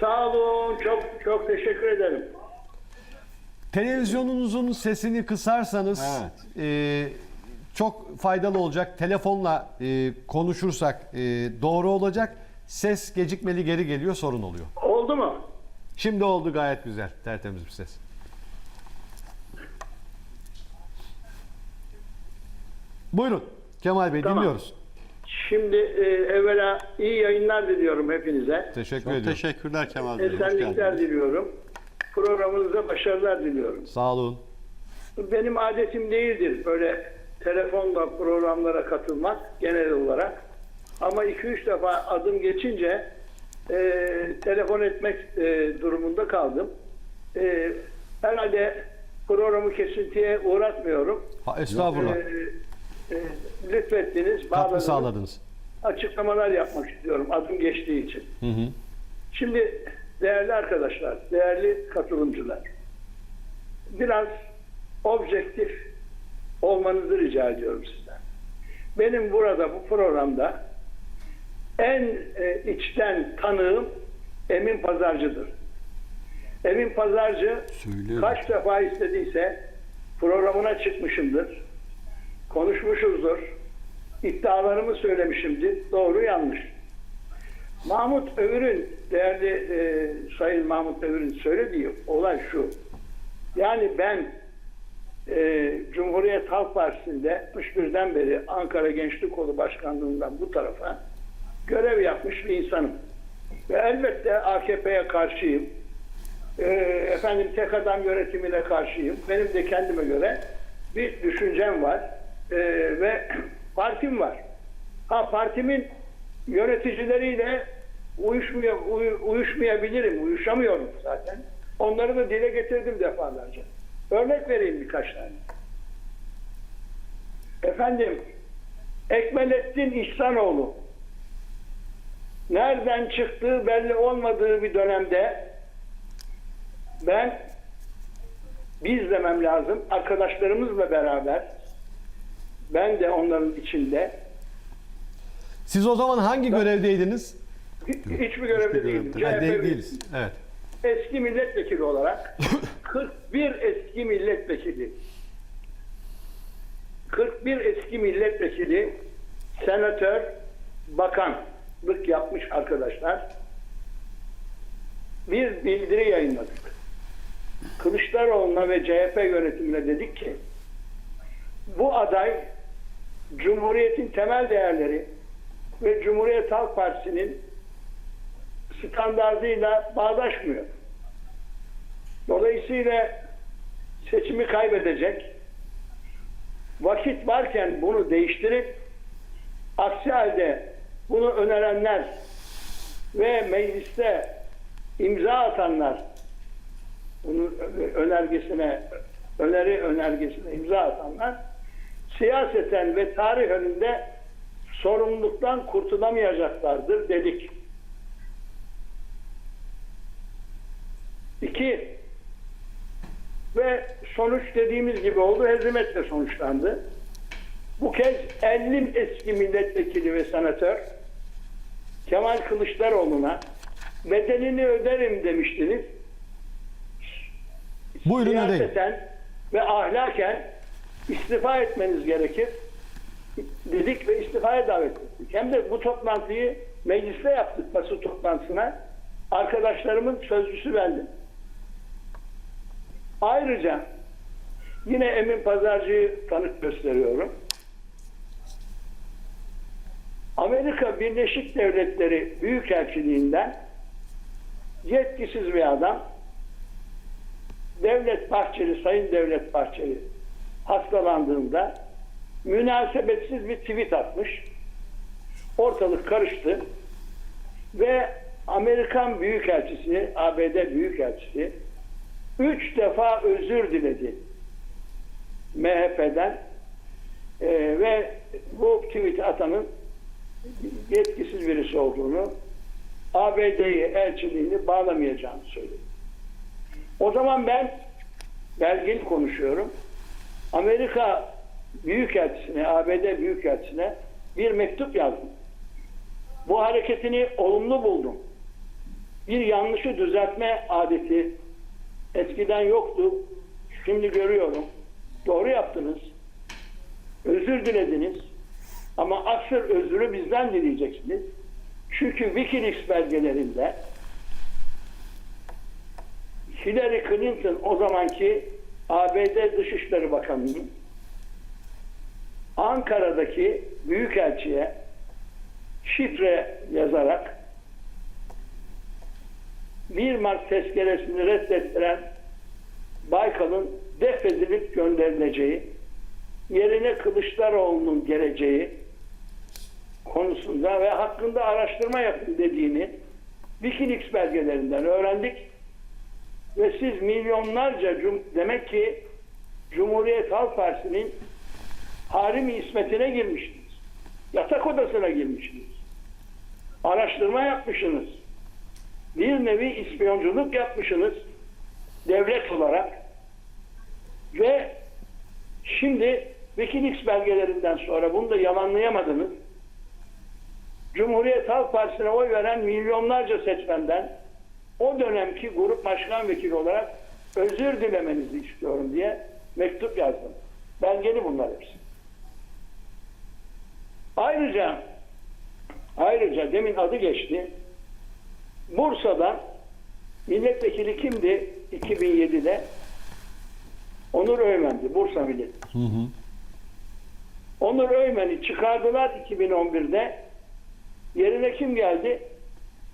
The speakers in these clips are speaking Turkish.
Sağ olun. Çok çok teşekkür ederim. Televizyonunuzun sesini kısarsanız e, çok faydalı olacak. Telefonla e, konuşursak e, doğru olacak. Ses gecikmeli geri geliyor sorun oluyor. Oldu mu? Şimdi oldu gayet güzel. Tertemiz bir ses. Buyurun Kemal Bey Tamam. dinliyoruz. Şimdi e, evvela iyi yayınlar diliyorum hepinize. Teşekkür Çok ediyorum. teşekkürler Kemal Bey. Esenlikler diliyorum. Programınıza başarılar diliyorum. Sağ olun. Benim adetim değildir böyle telefonla programlara katılmak genel olarak. Ama 2-3 defa adım geçince e, telefon etmek e, durumunda kaldım. E, herhalde programı kesintiye uğratmıyorum. Ha, estağfurullah. E, e, lütfettiniz. Katkı bağladınız. sağladınız. Açıklamalar yapmak istiyorum adım geçtiği için. Hı hı. Şimdi değerli arkadaşlar, değerli katılımcılar, biraz objektif olmanızı rica ediyorum sizden. Benim burada bu programda en e, içten tanığım Emin Pazarcı'dır. Emin Pazarcı Söylüyorum. kaç defa istediyse programına çıkmışımdır. Konuşmuşuzdur. iddialarımı söylemişimdir. Doğru yanlış. Mahmut Övür'ün değerli e, Sayın Mahmut Övür'ün söylediği olay şu. Yani ben e, Cumhuriyet Halk Partisi'nde 61'den beri Ankara Gençlik Kolu Başkanlığından bu tarafa görev yapmış bir insanım. Ve elbette AKP'ye karşıyım. E, efendim tek adam yönetimine karşıyım. Benim de kendime göre bir düşüncem var. E, ve partim var. Ha partimin yöneticileriyle uyuşmuyor, uy- uyuşmayabilirim, uyuşamıyorum zaten. Onları da dile getirdim defalarca. Örnek vereyim birkaç tane. Efendim, Ekmelettin İhsanoğlu nereden çıktığı belli olmadığı bir dönemde ben biz demem lazım arkadaşlarımızla beraber ben de onların içinde Siz o zaman hangi görevdeydiniz? Hiç- Hiçbir görevde değilim. Ha, değil- değiliz. Evet. Eski milletvekili olarak 41 eski milletvekili 41 eski milletvekili senatör bakanlık yapmış arkadaşlar bir bildiri yayınladık. Kılıçdaroğlu'na ve CHP yönetimine dedik ki bu aday Cumhuriyet'in temel değerleri ve Cumhuriyet Halk Partisi'nin standartıyla bağdaşmıyor. Dolayısıyla seçimi kaybedecek. Vakit varken bunu değiştirip aksi halde bunu önerenler ve mecliste imza atanlar bunun önergesine öneri önergesine imza atanlar siyaseten ve tarih önünde sorumluluktan kurtulamayacaklardır dedik. İki, ve sonuç dediğimiz gibi oldu, hezimetle sonuçlandı. Bu kez 50 eski milletvekili ve senatör Kemal Kılıçdaroğlu'na bedelini öderim demiştiniz. Buyurun ödeyin. Ve ahlaken istifa etmeniz gerekir dedik ve istifaya davet ettik. Hem de bu toplantıyı mecliste yaptık basın toplantısına. Arkadaşlarımın sözcüsü bendim. Ayrıca yine Emin Pazarcı'yı tanık gösteriyorum. Amerika Birleşik Devletleri Büyükelçiliğinden yetkisiz bir adam Devlet Bahçeli, Sayın Devlet Bahçeli hastalandığında münasebetsiz bir tweet atmış. Ortalık karıştı ve Amerikan Büyükelçisi, ABD Büyükelçisi üç defa özür diledi MHP'den Ee, ve bu tweet atanın yetkisiz birisi olduğunu ABD'yi elçiliğini bağlamayacağını söyledi. O zaman ben belgin konuşuyorum. Amerika Büyükelçisine, ABD Büyükelçisine bir mektup yazdım. Bu hareketini olumlu buldum. bir yanlışı düzeltme adeti eskiden yoktu. Şimdi görüyorum. Doğru yaptınız. Özür dilediniz. Ama asıl özürü bizden dileyeceksiniz. Çünkü Wikileaks belgelerinde Hillary Clinton o zamanki ABD Dışişleri Bakanı'nın Ankara'daki Büyükelçi'ye şifre yazarak 1 Mart tezkeresini reddettiren Baykal'ın defedilip gönderileceği, yerine Kılıçdaroğlu'nun geleceği konusunda ve hakkında araştırma yapın dediğini Wikileaks belgelerinden öğrendik. Ve siz milyonlarca demek ki Cumhuriyet Halk Partisi'nin harim ismetine girmişsiniz. Yatak odasına girmişsiniz. Araştırma yapmışsınız. Bir nevi ispiyonculuk yapmışsınız devlet olarak. Ve şimdi Wikileaks belgelerinden sonra bunu da yalanlayamadınız. Cumhuriyet Halk Partisi'ne oy veren milyonlarca seçmenden o dönemki grup başkan vekili olarak özür dilemenizi istiyorum diye mektup yazdım. Belgeli bunlar hepsi. Ayrıca ayrıca demin adı geçti. Bursa'da milletvekili kimdi 2007'de? Onur Öymen'di. Bursa milletvekili. Onur Öymen'i çıkardılar 2011'de. Yerine kim geldi?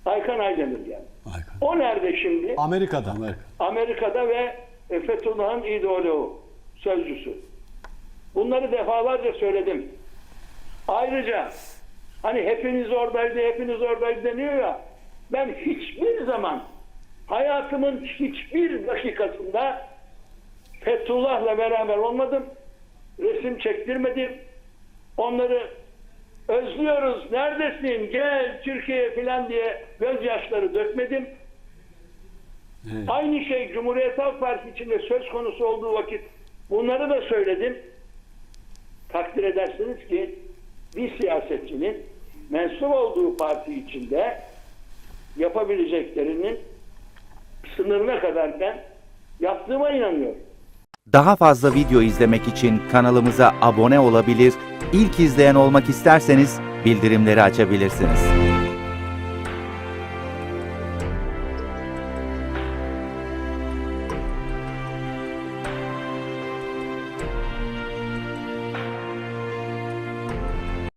Aykan Aydemir geldi. Aykan. O nerede şimdi? Amerika'da. Amerika. Amerika'da ve Fethullah'ın ideoloğu, sözcüsü. Bunları defalarca söyledim. Ayrıca hani hepiniz oradaydı, hepiniz oradaydı deniyor ya. Ben hiçbir zaman hayatımın hiçbir dakikasında Fethullah'la beraber olmadım. Resim çektirmedim. Onları özlüyoruz, neredesin, gel Türkiye falan diye gözyaşları dökmedim. Evet. Aynı şey Cumhuriyet Halk Partisi içinde söz konusu olduğu vakit bunları da söyledim. Takdir edersiniz ki bir siyasetçinin mensup olduğu parti içinde yapabileceklerinin sınırına kadar ben yaptığıma inanıyorum. Daha fazla video izlemek için kanalımıza abone olabilir, ilk izleyen olmak isterseniz bildirimleri açabilirsiniz.